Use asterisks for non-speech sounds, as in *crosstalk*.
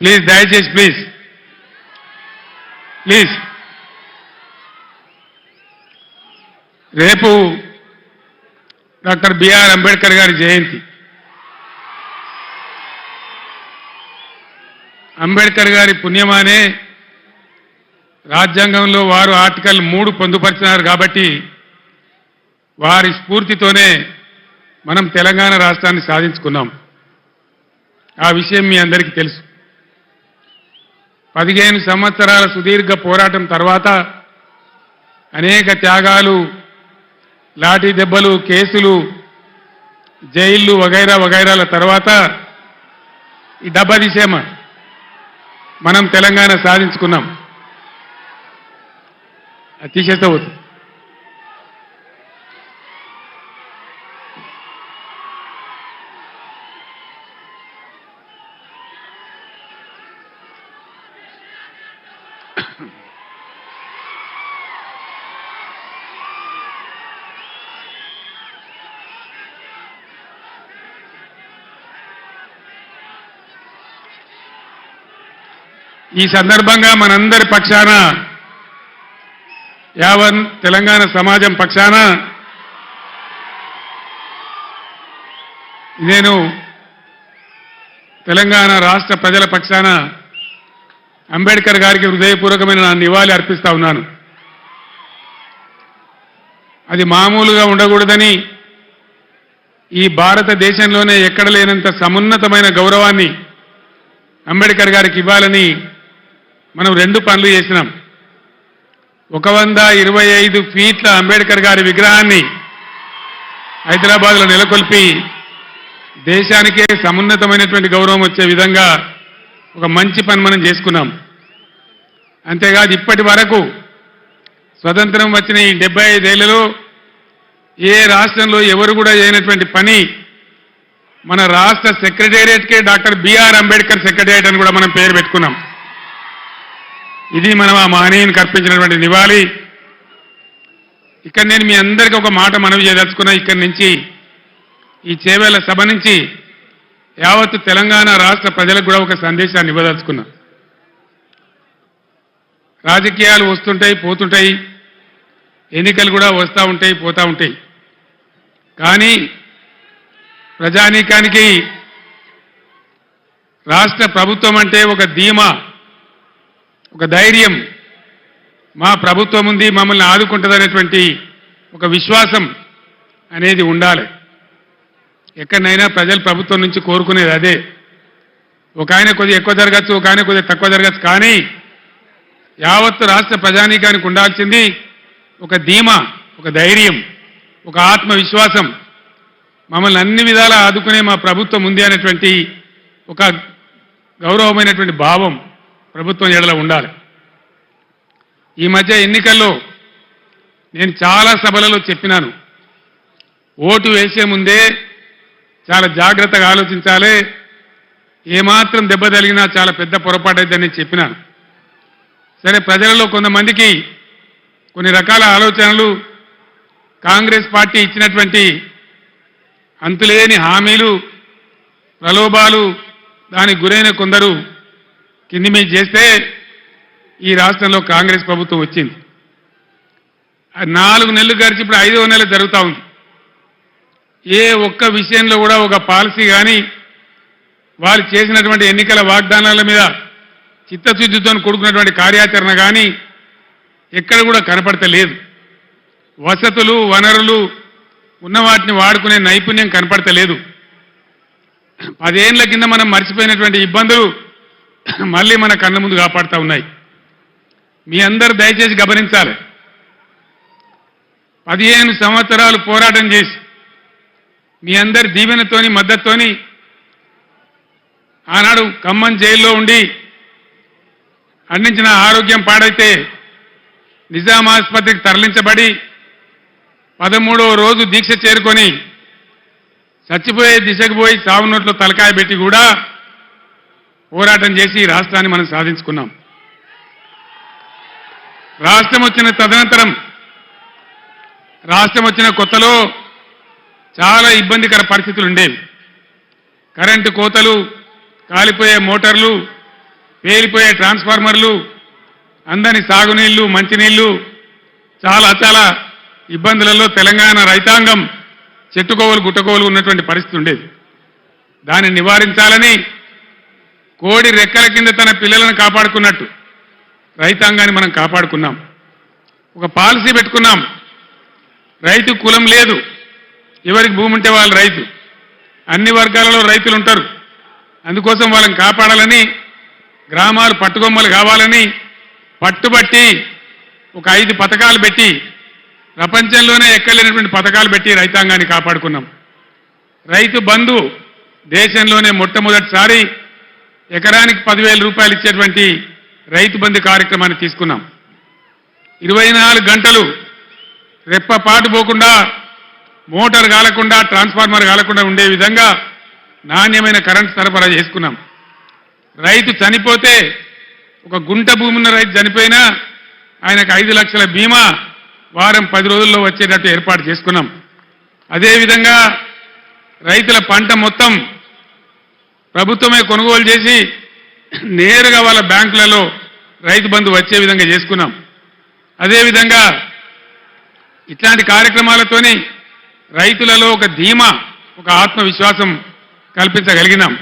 Please దయచేసి please. Please. రేపు doctor BR Ambedkar గారి జయంతి. అంబేద్కర్ గారి పుణ్యమానే రాజ్యాంగంలో వారు ఆర్టికల్ మూడు పొందుపరిచినారు కాబట్టి వారి స్ఫూర్తితోనే మనం తెలంగాణ రాష్ట్రాన్ని సాధించుకున్నాం. ఆ విషయం మీ అందరికీ తెలుసు. పదిహేను సంవత్సరాల సుదీర్ఘ పోరాటం తర్వాత అనేక త్యాగాలు లాఠీ దెబ్బలు కేసులు జైళ్ళు వగైరా వగైరాల తర్వాత ఈ డబ్బా తీసేమా. మనం తెలంగాణ సాధించుకున్నాం. అది తీసేస్తే పోతుంది. ఈ సందర్భంగా మనందరి పక్షాన యావన్ తెలంగాణ సమాజం పక్షాన నేను తెలంగాణ రాష్ట్ర ప్రజల పక్షాన అంబేద్కర్ గారికి హృదయపూర్వకమైన నా నివాళి అర్పిస్తా ఉన్నాను. అది మామూలుగా ఉండకూడదని ఈ భారతదేశంలోనే ఎక్కడ లేనంత సమున్నతమైన గౌరవాన్ని అంబేద్కర్ గారికి ఇవ్వాలని మనం రెండు పనులు చేసినాం. ఒక వంద ఇరవై ఐదు ఫీట్ల అంబేద్కర్ గారి విగ్రహాన్ని హైదరాబాద్లో నెలకొల్పి దేశానికే సమున్నతమైనటువంటి గౌరవం వచ్చే విధంగా ఒక మంచి పని మనం చేసుకున్నాం. అంతేకాదు ఇప్పటి వరకు స్వతంత్రం వచ్చిన ఈ డెబ్బై ఐదేళ్ళలో ఏ రాష్ట్రంలో ఎవరు కూడా చేయనటువంటి పని మన రాష్ట్ర సెక్రటేరియట్కే డాక్టర్ బిఆర్ అంబేద్కర్ సెక్రటేరియట్ అని కూడా మనం పేరు పెట్టుకున్నాం. ఇది మనం ఆ మహనీయుని కల్పించినటువంటి నివాళి. ఇక్కడ నేను మీ అందరికీ ఒక మాట మనవి చేయదలుచుకున్నా. ఇక్కడి నుంచి ఈ చేవేళ్ళ సభ నుంచి యావత్తు తెలంగాణ రాష్ట్ర ప్రజలకు కూడా ఒక సందేశాన్ని ఇవ్వదలుచుకున్నా. రాజకీయాలు వస్తుంటాయి పోతుంటాయి. ఎన్నికలు కూడా వస్తూ ఉంటాయి పోతూ ఉంటాయి. కానీ ప్రజానీకానికి రాష్ట్ర ప్రభుత్వం అంటే ఒక ధీమా. ఒక ధైర్యం మా ప్రభుత్వం ఉంది మమ్మల్ని ఆదుకుంటుందనేటువంటి ఒక విశ్వాసం అనేది ఉండాలి. ఎక్కడైనా ప్రజలు ప్రభుత్వం నుంచి కోరుకునేది అదే. ఒక ఆయన కొద్దిగా ఎక్కువ జరగచ్చు ఒక ఆయన కొద్దిగా తక్కువ జరగచ్చు కానీ యావత్తు రాష్ట్ర ప్రజానీకానికి ఉండాల్సింది ఒక ధీమా ఒక ధైర్యం ఒక ఆత్మవిశ్వాసం. మమ్మల్ని అన్ని విధాలా ఆదుకునే మా ప్రభుత్వం ఉంది అనేటువంటి ఒక గౌరవమైనటువంటి భావం. ప్రభుత్వం ఎడల ఉండాలి. ఈ మధ్య ఎన్నికల్లో నేను చాలా సభలలో చెప్పినాను. ఓటు వేసే ముందే చాలా జాగ్రత్తగా ఆలోచించాలి. ఏమాత్రం దెబ్బ తగిలినా చాలా పెద్ద పొరపాటు అయిద్దని చెప్పినాను. సరే ప్రజలలో కొంతమందికి కొన్ని రకాల ఆలోచనలు కాంగ్రెస్ పార్టీ ఇచ్చినటువంటి అంతులేని హామీలు ప్రలోభాలు దానికి గురైన కొందరు కింది మీద చేస్తే ఈ రాష్ట్రంలో కాంగ్రెస్ ప్రభుత్వం వచ్చింది. నాలుగు నెలలు గడిచి ఇప్పుడు ఐదవ నెల జరుగుతూ ఉంది. ఏ ఒక్క విషయంలో కూడా ఒక పాలసీ కానీ వాళ్ళు చేసినటువంటి ఎన్నికల వాగ్దానాల మీద చిత్తశుద్ధితో కూడుకున్నటువంటి కార్యాచరణ కానీ ఎక్కడ కూడా కనపడతలేదు. వసతులు వనరులు ఉన్న వాటిని వాడుకునే నైపుణ్యం కనపడతలేదు. పదేళ్ళ కింద మనం మర్చిపోయినటువంటి ఇబ్బందులు *coughs* మళ్ళీ మన కళ్ళ ముందు కాపాడుతూ ఉన్నాయి. మీ అందరు దయచేసి గమనించాలి. పదిహేను సంవత్సరాలు పోరాటం చేసి మీ అందరి దీవెనతోని మద్దతుతోని ఆనాడు ఖమ్మం జైల్లో ఉండి అందించిన ఆరోగ్యం పాడైతే నిజాం ఆసుపత్రికి తరలించబడి పదమూడవ రోజు దీక్ష చేరుకొని చచ్చిపోయే దిశకు పోయి సావునోట్లో తలకాయ పెట్టి కూడా పోరాటం చేసి ఈ రాష్ట్రాన్ని మనం సాధించుకున్నాం. రాష్ట్రం వచ్చిన తదనంతరం రాష్ట్రం వచ్చిన కొత్తలో చాలా ఇబ్బందికర పరిస్థితులు ఉండేవి. కరెంటు కోతలు కాలిపోయే మోటార్లు పేలిపోయే ట్రాన్స్ఫార్మర్లు అందని సాగునీళ్ళు మంచినీళ్ళు చాలా చాలా ఇబ్బందులలో తెలంగాణ రైతాంగం చెట్టుకోవలు గుట్టకోవలు ఉన్నటువంటి పరిస్థితి ఉండేది. దాన్ని నివారించాలని కోడి రెక్కల కింద తన పిల్లలను కాపాడుకున్నట్టు. రైతాంగాన్ని మనం కాపాడుకున్నాం. ఒక పాలసీ పెట్టుకున్నాం. రైతు కులం లేదు. ఎవరికి భూమి ఉంటే వాళ్ళు రైతు. అన్ని వర్గాలలో రైతులు ఉంటారు. అందుకోసం వాళ్ళని కాపాడాలని గ్రామాలు పట్టుకొమ్మలు కావాలని పట్టుబట్టి ఒక ఐదు పథకాలు పెట్టి ప్రపంచంలోనే ఎక్కలేనటువంటి పథకాలు పెట్టి రైతాంగాన్ని కాపాడుకున్నాం. రైతు బంధు దేశంలోనే మొట్టమొదటిసారి ఎకరానికి పదివేల రూపాయలు ఇచ్చేటువంటి రైతు బంధు కార్యక్రమాన్ని తీసుకున్నాం. ఇరవై నాలుగు గంటలు రెప్పపాటు పోకుండా మోటార్ కాలకుండా ట్రాన్స్ఫార్మర్ కాలకుండా ఉండే విధంగా నాణ్యమైన కరెంట్ సరఫరా చేసుకున్నాం. రైతు చనిపోతే ఒక గుంట భూమి ఉన్న రైతు చనిపోయినా ఆయనకు ఐదు లక్షల బీమా వారం పది రోజుల్లో వచ్చేటట్టు ఏర్పాటు చేసుకున్నాం. అదేవిధంగా రైతుల పంట మొత్తం ప్రభుత్వమే కొనుగోలు చేసి నేరుగా వాళ్ళ బ్యాంకులలో రైతు బంధు వచ్చే విధంగా చేసుకున్నాం. అదేవిధంగా ఇట్లాంటి కార్యక్రమాలతోని రైతులలో ఒక ధీమా ఒక ఆత్మవిశ్వాసం కల్పించగలిగినాం.